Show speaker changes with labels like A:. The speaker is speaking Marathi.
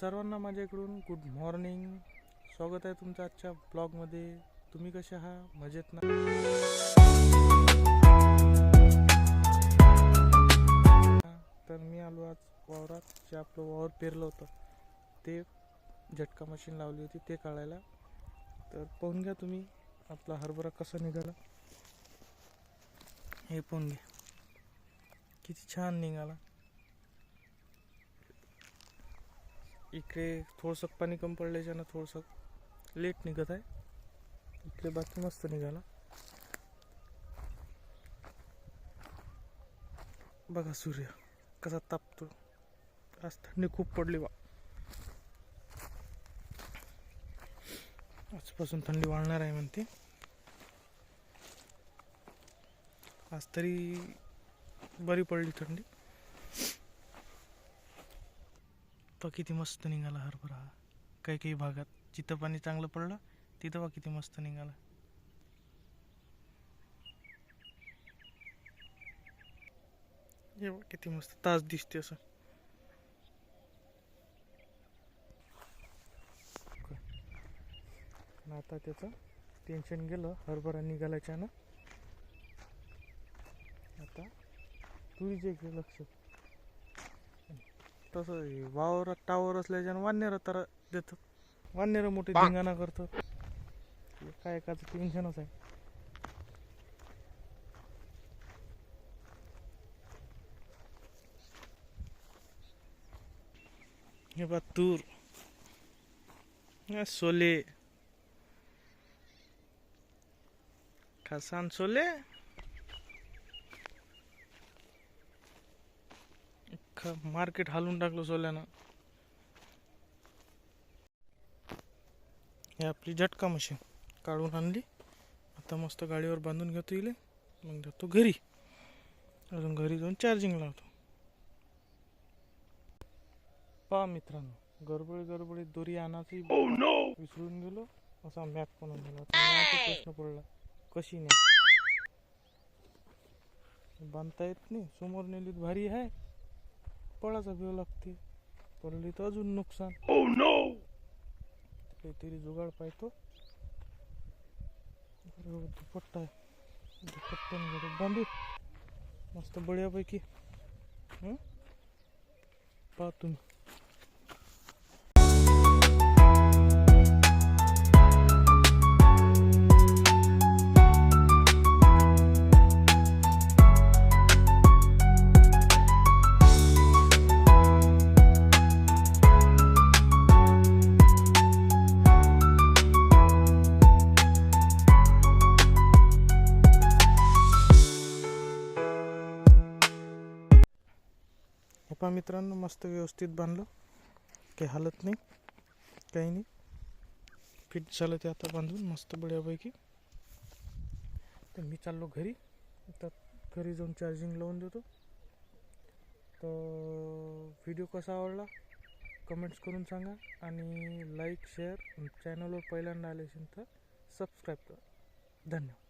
A: सर्वांना माझ्याकडून गुड मॉर्निंग स्वागत आहे तुमचं आजच्या ब्लॉगमध्ये तुम्ही कसे आहात? मजेत ना? तर मी आलो आज वावरात. जे आपलं वावर पेरलं होतं ते झटका मशीन लावली होती ते काढायला. तर पाहून घ्या तुम्ही आपला हरभरा कसा निघाला. हे पाहून घ्या. किती छान निघाला. इकडे थोडंसं पाणी कमी पडल्याच्यानं थोडंसं लेट निघत आहे. इकडे बाकी मस्त निघाला. बघा सूर्य कसा तापतो. आज थंडी खूप पडली बा. आजपासून थंडी वाढणार आहे म्हणते. आज तरी बरी पडली थंडी. बा किती मस्त निघाला हरभरा हा. काही काही भागात. जिथं पाणी चांगलं पडलं तिथं बा किती मस्त निघाला. हे किती मस्त तास दिसते असं. आता त्याचं टेन्शन गेलं हरभरा निघाल्याच्यानं. आता तुरीचे इकडे लक्ष. तसं वावरात टावर असल्याच्यानं वानेर तर देतात वानेर मोठे धिंगाणा करतात हे काय एकाचं टेन्शनच आहे. हे बा तूर. हे सोले. खासान सोले. अख्खं मार्केट हालून टाकलं सोल्यानं. हे आपली झटका मशीन काढून आणली. आता मस्त गाडीवर बांधून घेतो इले. मग जातो घरी. अजून घरी जाऊन चार्जिंग लावतो. पहा मित्रांनो गडबडी गडबडीत दोरी आणायची. विसरून गेलो. असा मॅप पण मॅपचा प्रश्न पडला. कशी नाही? बांधता येत नाही. समोर नेलीत भारी आहे. पळाचा भेव लागते. पडली तर अजून नुकसान. काहीतरी जुगाड पाहतो. दुपट्टा आहे. दुपट्ट्याने बांधू मस्त बढियापैकी हं? पहा पहा मित्रांनो मस्त व्यवस्थित बांधलं काही हालत नाही काही नाही. फिट झालं ते आता बांधून मस्त बढ्यापैकी तर मी चाललो घरी. तर घरी जाऊन चार्जिंग लावून देतो. तर व्हिडिओ कसा आवडला? कमेंट्स करून सांगा आणि लाईक शेअर चॅनलवर पहिल्यांदा आले असेल तर सबस्क्राईब करा. धन्यवाद.